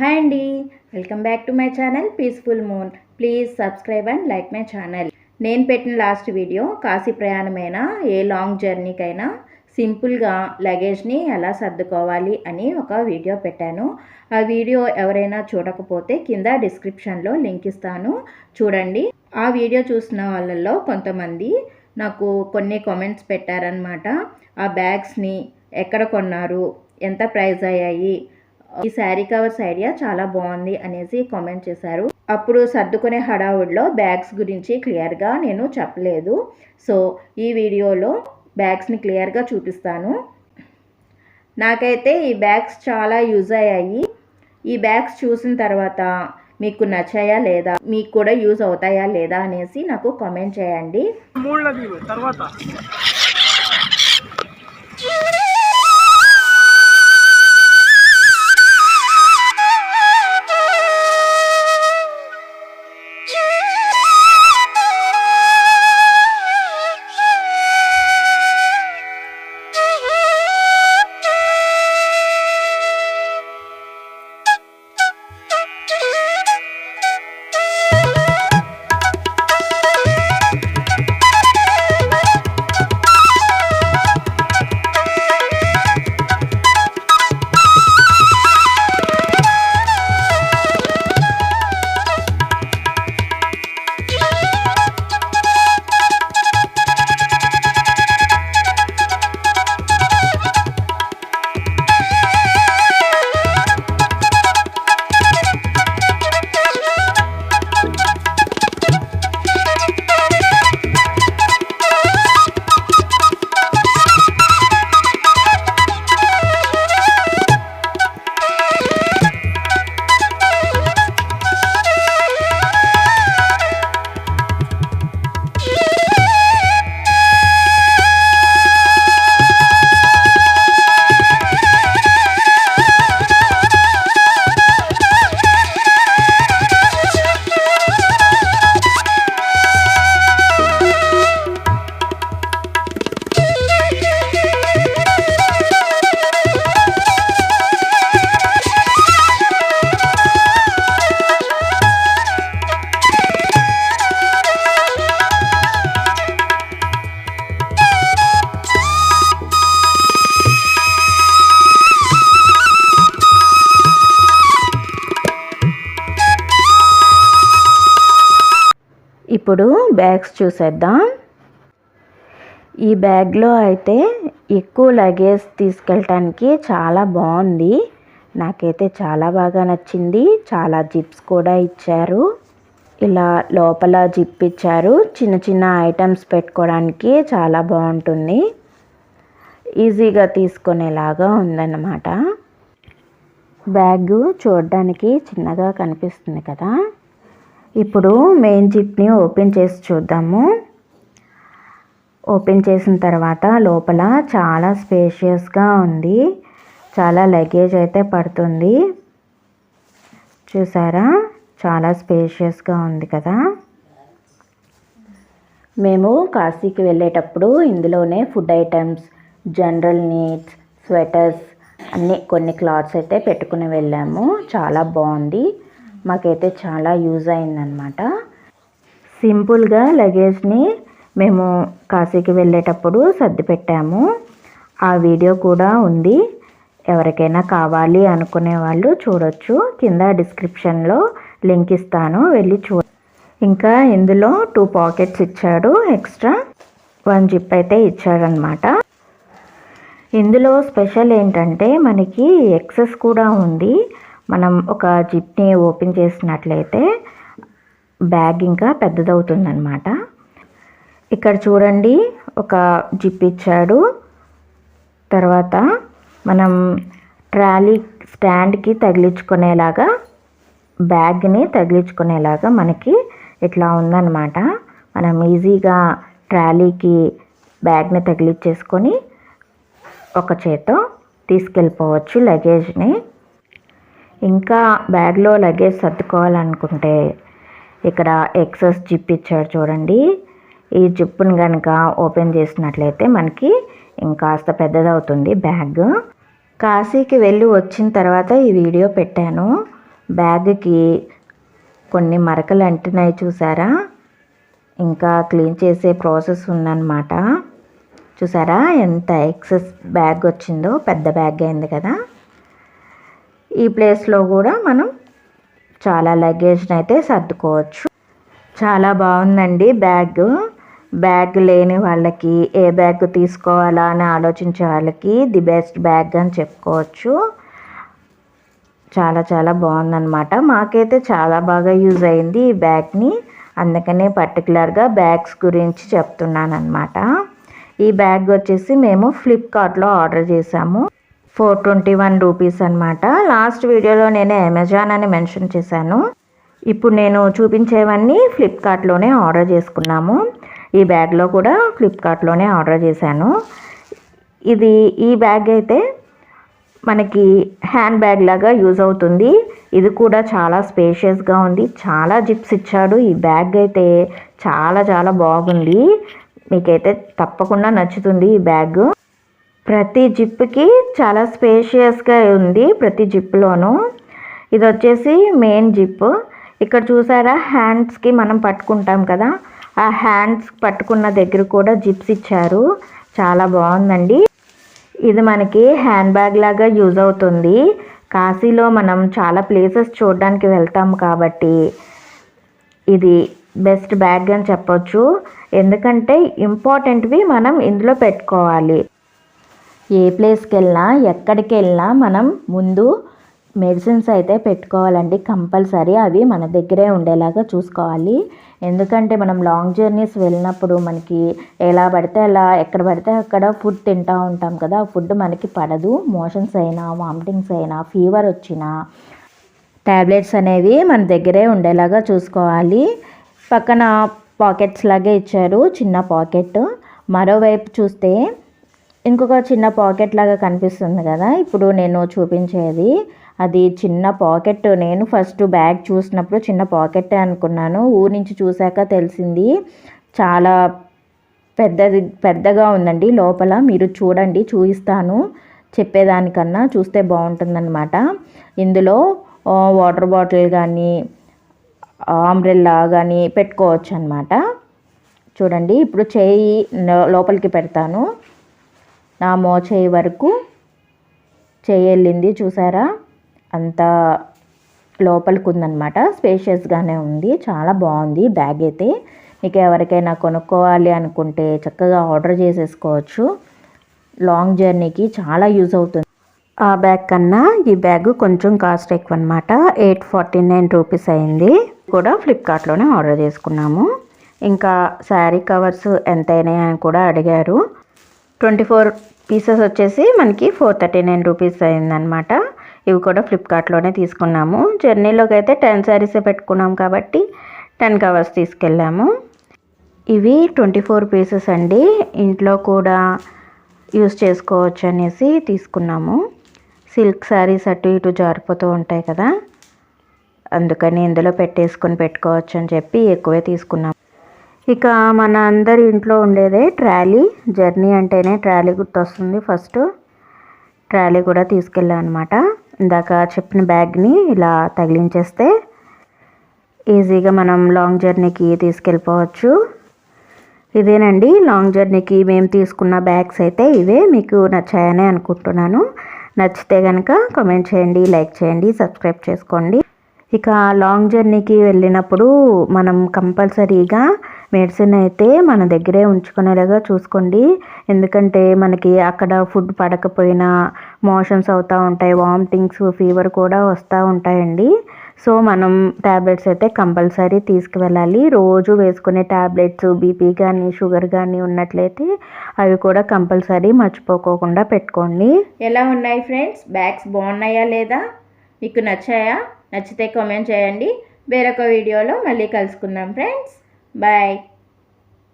Hi అండి. Welcome back to my channel peaceful moon. Please subscribe and like my channel. నేను పెట్టిన last video Kashi ప్రయాణమైనా a long జర్నీకైనా సింపుల్గా లగేజ్ని ఎలా సర్దుకోవాలి అని ఒక వీడియో పెట్టాను. ఆ వీడియో ఎవరైనా చూడకపోతే కింద డిస్క్రిప్షన్లో లింక్ ఇస్తాను. చూడండి. ఆ వీడియో చూసిన వాళ్ళల్లో కొంతమంది నాకు కొన్ని కామెంట్స్ పెట్టారనమాట ఆ బ్యాగ్స్ని ఎక్కడ కొన్నారు? ఎంత ప్రైజ్ అయ్యాయి? ఈ శారీ కవర్స్ ఐడియా చాలా బాగుంది అనేసి కామెంట్ చేశారు. అప్పుడు సర్దుకునే హడావుడిలో బ్యాగ్స్ గురించి క్లియర్గా నేను చెప్పలేదు. సో ఈ వీడియోలో బ్యాగ్స్ని క్లియర్గా చూపిస్తాను. నాకైతే ఈ బ్యాగ్స్ చాలా యూజ్ అయ్యాయి. ఈ బ్యాగ్స్ చూసిన తర్వాత మీకు నచ్చాయా లేదా మీకు కూడా యూజ్ అవుతాయా లేదా అనేసి నాకు కామెంట్ చేయండి. మూడు తర్వాత. ఇప్పుడు బ్యాగ్స్ చూసేద్దాం. ఈ బ్యాగ్లో అయితే ఎక్కువ లగేజ్ తీసుకెళ్ళటానికి చాలా బాగుంది. నాకైతే చాలా బాగా నచ్చింది. చాలా జిప్స్ కూడా ఇచ్చారు. ఇలా లోపల జిప్ ఇచ్చారు. చిన్న చిన్న ఐటమ్స్ పెట్టుకోవడానికి చాలా బాగుంటుంది. ఈజీగా తీసుకునేలాగా ఉందన్నమాట. బ్యాగ్ చూడడానికి చిన్నగా కనిపిస్తుంది కదా. ఇప్పుడు మెయిన్ జిప్ని ఓపెన్ చేసి చూద్దాము. ఓపెన్ చేసిన తర్వాత లోపల చాలా స్పేషియస్గా ఉంది. చాలా లగేజ్ అయితే పడుతుంది. చూసారా? చాలా స్పేషియస్గా ఉంది కదా. మేము కాశీకి వెళ్ళేటప్పుడు ఇందులోనే food items general needs sweaters అన్నీ కొన్ని క్లాత్స్ అయితే పెట్టుకుని వెళ్ళాము. చాలా బాగుంది. మాకైతే చాలా యూజ్ అయిందనమాట సింపుల్గా లగేజ్ని మేము కాశీకి వెళ్ళేటప్పుడు సర్ది పెట్టాము. ఆ వీడియో కూడా ఉంది. ఎవరికైనా కావాలి అనుకునే వాళ్ళు చూడొచ్చు. కింద డిస్క్రిప్షన్లో లింక్ ఇస్తాను. వెళ్ళి చూ ఇంకా ఇందులో టూ పాకెట్స్ ఇచ్చాడు. ఎక్స్ట్రా వన్ జిప్ అయితే ఇచ్చాడనమాట ఇందులో స్పెషల్ ఏంటంటే మనకి ఎక్సెస్ కూడా ఉంది. మనం ఒక జిప్ని ఓపెన్ చేసినట్లయితే బ్యాగ్ ఇంకా పెద్దదవుతుందన్నమాట. ఇక్కడ చూడండి ఒక జిప్ ఇచ్చాడు. తర్వాత మనం ట్రాలీ స్టాండ్కి తగిలించుకునేలాగా బ్యాగ్ని తగిలించుకునేలాగా మనకి ఇట్లా ఉందన్నమాట. మనం ఈజీగా ట్రాలీకి బ్యాగ్ని తగిలించేసుకొని ఒక చేత్తో తీసుకెళ్ళిపోవచ్చు లగేజ్ని. ఇంకా బ్యాగ్లో లగేజ్ సర్దుకోవాలనుకుంటే ఇక్కడ ఎక్సెస్ జిప్ ఇచ్చాడు చూడండి. ఈ జిప్పును కనుక ఓపెన్ చేసినట్లయితే మనకి ఇంకాస్త పెద్దదవుతుంది బ్యాగ్. కాశీకి వెళ్ళి వచ్చిన తర్వాత ఈ వీడియో పెట్టాను. బ్యాగ్కి కొన్ని మరకలు అంటున్నాయి చూసారా? ఇంకా క్లీన్ చేసే ప్రాసెస్ ఉందన్నమాట. చూసారా? ఎంత ఎక్సెస్ బ్యాగ్ వచ్చిందో? పెద్ద బ్యాగ్ అయింది కదా. ఈ ప్లేస్లో కూడా మనం చాలా లగేజ్ని అయితే సర్దుకోవచ్చు. చాలా బాగుందండి బ్యాగ్. బ్యాగ్ లేని వాళ్ళకి ఏ బ్యాగ్ తీసుకోవాలా అని ఆలోచించే వాళ్ళకి ది బెస్ట్ బ్యాగ్ అని చెప్పుకోవచ్చు. చాలా చాలా బాగుందన్నమాట. మాకైతే చాలా బాగా యూజ్ అయింది ఈ బ్యాగ్ని. అందుకనే పర్టికులర్గా బ్యాగ్స్ గురించి చెప్తున్నాను అనమాట ఈ బ్యాగ్ వచ్చేసి మేము ఫ్లిప్కార్ట్లో ఆర్డర్ చేసాము. ఫోర్ ట్వంటీ వన్ రూపీస్ అనమాట లాస్ట్ వీడియోలో నేను అమెజాన్ అని మెన్షన్ చేశాను. ఇప్పుడు నేను చూపించేవన్నీ ఫ్లిప్కార్ట్లోనే ఆర్డర్ చేసుకున్నాము. ఈ బ్యాగ్లో కూడా ఫ్లిప్కార్ట్లోనే ఆర్డర్ చేశాను. ఇది ఈ బ్యాగ్ అయితే మనకి హ్యాండ్ బ్యాగ్ లాగా యూజ్ అవుతుంది. ఇది కూడా చాలా స్పేషియస్గా ఉంది. చాలా జిప్స్ ఇచ్చాడు. ఈ బ్యాగ్ అయితే చాలా చాలా బాగుంది. మీకైతే తప్పకుండా నచ్చుతుంది ఈ బ్యాగ్. ప్రతి జిప్కి చాలా స్పేషియస్గా ఉంది ప్రతి జిప్లోనూ. ఇది వచ్చేసి మెయిన్ జిప్. ఇక్కడ చూసారా హ్యాండ్స్కి మనం పట్టుకుంటాం కదా ఆ హ్యాండ్స్ పట్టుకున్న దగ్గర కూడా జిప్స్ ఇచ్చారు. చాలా బాగుందండి. ఇది మనకి హ్యాండ్ బ్యాగ్ లాగా యూజ్ అవుతుంది. కాశీలో మనం చాలా ప్లేసెస్ చూడడానికి వెళ్తాం కాబట్టి ఇది బెస్ట్ బ్యాగ్ అని చెప్పొచ్చు. ఎందుకంటే ఇంపార్టెంట్వి మనం ఇందులో పెట్టుకోవాలి. ఏ ప్లేస్కి వెళ్ళినా ఎక్కడికి వెళ్ళినా మనం ముందు మెడిసిన్స్ అయితే పెట్టుకోవాలండి కంపల్సరీ. అవి మన దగ్గరే ఉండేలాగా చూసుకోవాలి. ఎందుకంటే మనం లాంగ్ జర్నీస్ వెళ్ళినప్పుడు మనకి ఎలా పడితే అలా ఎక్కడ పడితే అక్కడ ఫుడ్ తింటూ ఉంటాం కదా ఆ ఫుడ్ మనకి పడదు. మోషన్స్ అయినా వామిటింగ్స్ అయినా ఫీవర్ వచ్చినా ట్యాబ్లెట్స్ అనేవి మన దగ్గరే ఉండేలాగా చూసుకోవాలి. పక్కన పాకెట్స్ లాగే ఇచ్చారు చిన్న పాకెట్. మరోవైపు చూస్తే ఇంకొక చిన్న పాకెట్ లాగా కనిపిస్తుంది కదా. ఇప్పుడు నేను చూపించేది. అది చిన్న పాకెట్. నేను ఫస్ట్ బ్యాగ్ చూసినప్పుడు చిన్న పాకెట్ అనుకున్నాను. ఊరి నుంచి చూశాక తెలిసింది. చాలా పెద్దది పెద్దగా ఉందండి లోపల. మీరు చూడండి చూపిస్తాను చెప్పేదానికన్నా చూస్తే బాగుంటుందన్నమాట. ఇందులో వాటర్ బాటిల్ కానీ ఆమ్రెల్లా కానీ పెట్టుకోవచ్చు అనమాట చూడండి ఇప్పుడు చేయి లోపలికి పెడతాను. నా మోచేయి వరకు చేయి చూసారా? అంత లోపలికి ఉందన్నమాట స్పేషియస్గానే ఉంది. చాలా బాగుంది బ్యాగ్ అయితే. మీకు ఎవరికైనా కొనుక్కోవాలి అనుకుంటే చక్కగా ఆర్డర్ చేసేసుకోవచ్చు. లాంగ్ జర్నీకి చాలా యూజ్ అవుతుంది. ఆ బ్యాగ్ కన్నా ఈ బ్యాగ్ కొంచెం కాస్ట్ ఎక్కువ అనమాట ఎయిట్ ఫార్టీ నైన్ రూపీస్ అయింది. కూడా ఫ్లిప్కార్ట్లోనే ఆర్డర్ చేసుకున్నాము. ఇంకా శారీ కవర్స్ ఎంత అయినాయి అని కూడా అడిగారు. ట్వంటీ ఫోర్ పీసెస్ వచ్చేసి మనకి ఫోర్ థర్టీ నైన్ రూపీస్ అయిందనమాట ఇవి కూడా ఫ్లిప్కార్ట్లోనే తీసుకున్నాము. జర్నీలోకి అయితే టెన్ శారీసే పెట్టుకున్నాం కాబట్టి టెన్ కవర్స్ తీసుకెళ్ళాము. ఇవి ట్వంటీ ఫోర్ పీసెస్ అండి. ఇంట్లో కూడా యూస్ చేసుకోవచ్చు అనేసి తీసుకున్నాము. సిల్క్ శారీస్ అటు ఇటు జారిపోతూ ఉంటాయి కదా. అందుకని ఇందులో పెట్టేసుకొని పెట్టుకోవచ్చు అని చెప్పి ఎక్కువే తీసుకున్నాము. ఇక మన అందరి ఇంట్లో ఉండేదే ట్రాలీ. జర్నీ అంటేనే ట్రాలీ గుర్తొస్తుంది. ఫస్ట్ ట్రాలీ కూడా తీసుకెళ్ళాం అనమాట ఇందాక చెప్పిన బ్యాగ్ని ఇలా తగిలించేస్తే ఈజీగా మనం లాంగ్ జర్నీకి తీసుకెళ్ళిపోవచ్చు. ఇదేనండి. లాంగ్ జర్నీకి మేము తీసుకున్న బ్యాగ్స్ అయితే ఇవే. మీకు నచ్చాయని అనుకుంటున్నాను. నచ్చితే కనుక కామెంట్ చేయండి లైక్ చేయండి సబ్స్క్రైబ్ చేసుకోండి. ఇక లాంగ్ జర్నీకి వెళ్ళినప్పుడు మనం కంపల్సరీగా మెడిసిన్ అయితే మన దగ్గరే ఉంచుకునేలాగా చూసుకోండి. ఎందుకంటే మనకి అక్కడ ఫుడ్ పడకపోయినా మోషన్స్ అవుతూ ఉంటాయి వామిటింగ్స్ ఫీవర్ కూడా వస్తూ ఉంటాయండి. సో మనం ట్యాబ్లెట్స్ అయితే కంపల్సరీ తీసుకువెళ్ళాలి. రోజు వేసుకునే ట్యాబ్లెట్స్ బీపీ కానీ షుగర్ కానీ ఉన్నట్లయితే అవి కూడా కంపల్సరీ మర్చిపోకోకుండా పెట్టుకోండి. ఎలా ఉన్నాయి ఫ్రెండ్స్ బ్యాగ్స్ బాగున్నాయా లేదా? మీకు నచ్చాయా? నచ్చితే కామెంట్ చేయండి. వేరొక వీడియోలో మళ్ళీ కలుసుకుందాం ఫ్రెండ్స్ Bye.